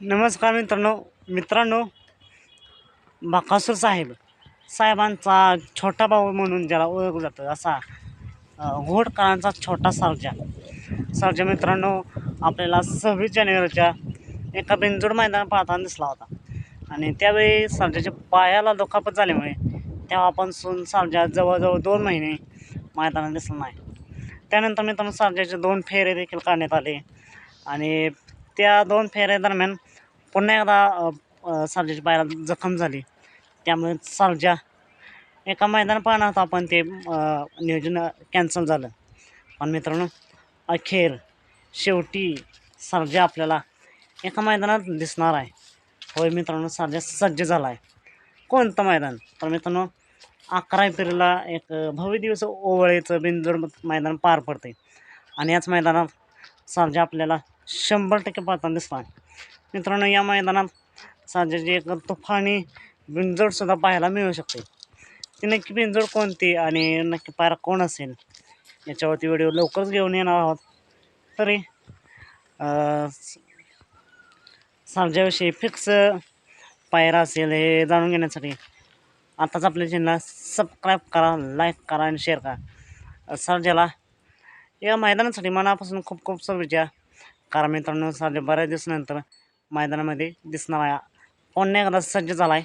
नमस्कार मित्रांनो मित्रांनो बाकासूर साहेब. साहेबांचा छोटा भाऊ म्हणून ज्याला ओळखलं जातं असा अं, घोडकाळांचा छोटा सर्जा सर्जा मित्रांनो आपल्याला सव्वीस जानेवारीच्या एका बिंजोड मैदान पाहताना दिसला होता. आणि त्यावेळी सर्जाच्या पायाला दुखापत झाल्यामुळे तेव्हापासून सर्जा जवळजवळ दोन महिने मैदानात दिसला नाही. त्यानंतर मित्रांनो सर्जाचे दोन फेरे देखील काढण्यात आले. आणि त्या दोन फेऱ्यादरम्यान पुन्हा एकदा अ, पायाला जखम झाली. त्यामुळे सालजा एका मैदान पाहणार होता पण ते नियोजन कॅन्सल झालं. पण मित्रांनो अखेर शेवटी सालजा आपल्याला एका मैदानात दिसणार आहे. होय मित्रांनो सालजा सज्ज झाला आहे कोणतं मैदान? तर मित्रांनो अकरा एप्रिलला एक भव्य दिवस ओवळेचं बिंदूर मैदान पार पडते आणि याच मैदानात सालजा आपल्याला शंभर टक्के पाहताना दिसला मित्रांनो या मैदानात सर्जाची एक तुफानी बिंजोडसुद्धा पाहायला मिळू शकते. ती नक्की बिंजोड कोणती आणि नक्की पायरा कोण असेल? याच्यावरती व्हिडिओ लवकरच घेऊन येणार आहोत. तरी अं, फिक्स पायरा असेल हे जाणून घेण्यासाठी आताच आपल्या चॅनलला सबस्क्राईब करा लाईक करा आणि शेअर करा. सरजेला या मैदानासाठी मनापासून खूप खूप शुभेच्छा. कारण मित्रांनो सर्जा बऱ्याच दिवसानंतर मैदानामध्ये दिसणार आहे. पुन्हा एकदा सज्ज झाला आहे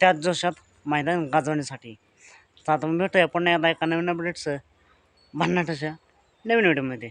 त्याच जोशात मैदान गाजवण्यासाठी. तर आता भेटूया पुन्हा एकदा एका नवीन अपडेट्स भन्नाटाच्या नवीन व्हिडिओमध्ये